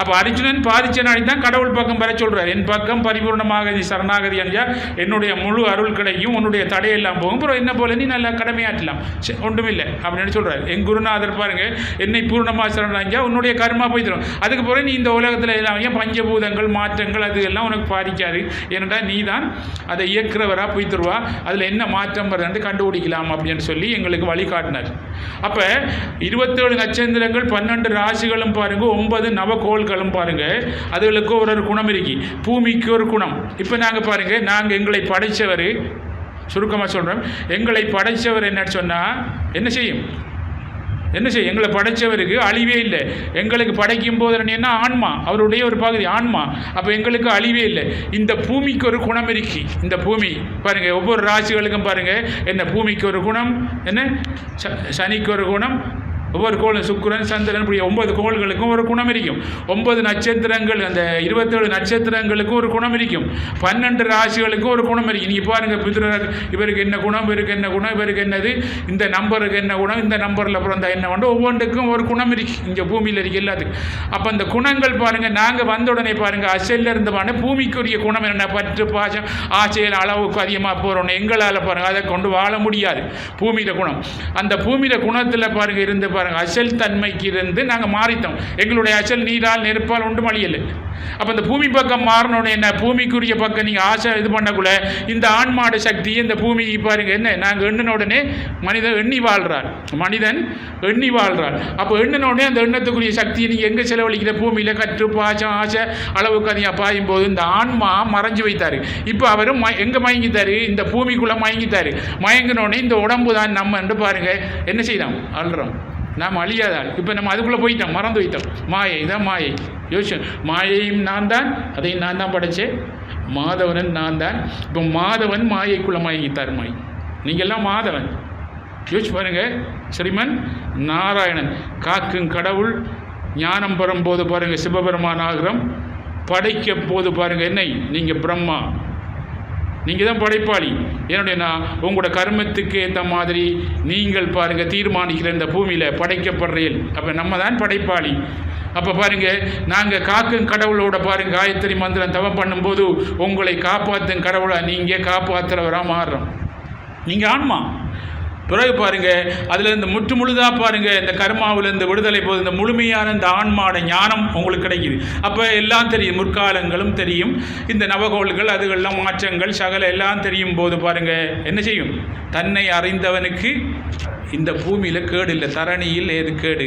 அப்போ அர்ஜுனன் பாதிச்சனாடி தான் கடவுள் பக்கம் வர சொல்கிறார் என் பக்கம் பரிபூர்ணமாக நீ சரணாகதி அணிஞ்சா என்னுடைய முழு அருள் கிடைக்கும் உன்னுடைய தடையெல்லாம் போகும். அப்புறம் என்ன போல? நீ நல்லா கடமையாற்றலாம். சரி, ஒன்றுமில்லை. அப்படின்னு சொல்கிறார் என் குருநாதர் பாருங்க என்னை பூர்ணமாக சரணாஞ்சா உன்னுடைய கர்மா போய் அதுக்கு பிறகு நீ இந்த உலகத்தில் எல்லாம் ஏன் பஞ்சபூதங்கள் மாற்றங்கள் அது எல்லாம் உனக்கு பாதிக்காது. ஏனென்றால் நீ தான் அதை இயக்குறவராக போய் தருவா. அதில் என்ன மாற்றம் வருதுன்னு கண்டுபிடிக்கலாம் அப்படின்னு சொல்லி எங்களுக்கு வழிகாட்டினார். அப்போ இருபத்தேழு நட்சத்திரங்கள் பன்னெண்டு ராசிகளும் பாருங்க ஒன்பது கடவுள்களும் பாருங்க அதுகளுக்கு ஒரு ஒரு குணம் இருக்கு. பூமிக்கு ஒரு குணம். இப்போ நாங்கள் பாருங்க நாங்கள் எங்களை படைச்சவர் சுருக்கமாக சொல்கிறோம் எங்களை படைச்சவர் என்ன சொன்னால் என்ன செய்யும்? என்ன செய்யும்? எங்களை படைச்சவருக்கு அழிவே இல்லை. எங்களுக்கு படைக்கும் போது என்ன ஆன்மா. அவருடைய ஒரு பகுதி ஆன்மா. அப்போ எங்களுக்கு அழிவே இல்லை. இந்த பூமிக்கு ஒரு குணம் இருக்கு. இந்த பூமி பாருங்க ஒவ்வொரு ராசிகளுக்கும் பாருங்கள் என்ன பூமிக்கு ஒரு குணம் என்ன? ச- சனிக்கு ஒரு குணம் ஒவ்வொரு கோள் சுக்கரன் சந்திரன் இப்படி ஒன்பது கோள்களுக்கும் ஒரு குணம் இருக்கும். ஒன்பது நட்சத்திரங்கள் அந்த இருபத்தேழு நட்சத்திரங்களுக்கும் ஒரு குணம் இருக்கும். பன்னெண்டு ராசிகளுக்கும் ஒரு குணம் இருக்கும். நீங்கள் பாருங்கள் பித்ர இவருக்கு என்ன குணம் இவருக்கு என்ன குணம் இவருக்கு என்னது? இந்த நம்பருக்கு என்ன குணம் இந்த நம்பரில் பிறந்தா என்ன பண்ணும் ஒவ்வொன்றுக்கும் ஒரு குணம் இருக்கு. இங்கே பூமியில் இருக்கு எல்லாத்துக்கும். அப்போ அந்த குணங்கள் பாருங்கள் நாங்கள் வந்த உடனே பாருங்க அசல்ல இருந்தமான பூமிக்குரிய குணம் என்ன? பற்று பாசம் ஆசையில் அளவுக்கு அதிகமாக போகிறோம் எங்களால் பாருங்கள் அதை கொண்டு வாழ முடியாது. பூமியில குணம். அந்த பூமியில் குணத்தில் பாருங்கள் இருந்து பாருங்க அசல் தன்மைக்கு இருந்து நாங்கள் மாறித்தோம் எங்களுடைய அசல் நீரால் நெருப்பால் ஒன்றும் அழியலை. அப்போ இந்த பூமி பக்கம் மாறணும்னு என்ன? பூமிக்குரிய பக்கம் நீங்கள் ஆசை இது பண்ணக்குள்ள இந்த ஆன்மாட சக்தி இந்த பூமிக்கு பாருங்க என்ன? நாங்கள் எண்ணின உடனே மனிதன் எண்ணி வாழ்றார். மனிதன் எண்ணி வாழ்றார். அப்போ எண்ணின உடனே அந்த எண்ணத்துக்குரிய சக்தியை நீங்கள் எங்கே செலவழிக்கிற? பூமியில் கற்று பாசம் ஆசை அளவுக்கு அதிகம் பாயும் போது இந்த ஆன்மா மறைஞ்சு வைத்தார். இப்போ அவர் ம எங்கே மயங்கித்தார் இந்த பூமிக்குள்ளே மயங்கித்தார் மயங்கினோடனே இந்த உடம்பு தான் நம்ம என்று பாருங்க என்ன செய்யலாம் அழுறோம் நாம் அழியாதாள் இப்போ நம்ம அதுக்குள்ளே போயிட்டோம் மறந்து வைத்தோம் மாயை இதான் மாயை. யோசிச்சு மாயையும் நான் தான் அதையும் நான் தான் படைச்சேன். மாதவனன் நான் தான். இப்போ மாதவன் மாயைக்குள்ளே மயங்கித்தார் மாய். நீங்கள்லாம் மாதவன். யோசிச்சு பாருங்கள் ஸ்ரீமன் நாராயணன். காக்கும் கடவுள் ஞானம் பெறும்போது பாருங்கள் சிவபெருமான் ஆகிறோம் படைக்க போது பாருங்கள் என்னை? நீங்கள் பிரம்மா. நீங்கள் தான் படைப்பாளி. என்னுடைய நான் உங்களோட கர்மத்துக்கு ஏற்ற மாதிரி நீங்கள் பாருங்கள் தீர்மானிக்கிற இந்த பூமியில் படைக்கப்படுறீர்கள். அப்போ நம்ம தான் படைப்பாளி. அப்போ பாருங்க நாங்கள் காக்கும் கடவுளோட பாருங்க காயத்ரி மந்திரம் தவம் பண்ணும்போது உங்களை காப்பாற்றும் கடவுளை நீங்கள் காப்பாற்றுறவராக மாறுறோம். நீங்கள் ஆன்மா. பிறகு பாருங்க அதுல இந்த முற்று முழுதா பாருங்க இந்த கர்மாவிலிருந்து விடுதலை போது இந்த முழுமையான இந்த ஆன்மாட ஞானம் உங்களுக்கு கிடைக்குது. அப்போ எல்லாம் தெரியும் முற்காலங்களும் தெரியும். இந்த நவகோள்கள் அதுகள்லாம் மாற்றங்கள் சகல எல்லாம் தெரியும் போது பாருங்க என்ன செய்யும்? தன்னை அறிந்தவனுக்கு இந்த பூமியில கேடு இல்லை தரணியில் ஏது கேடு?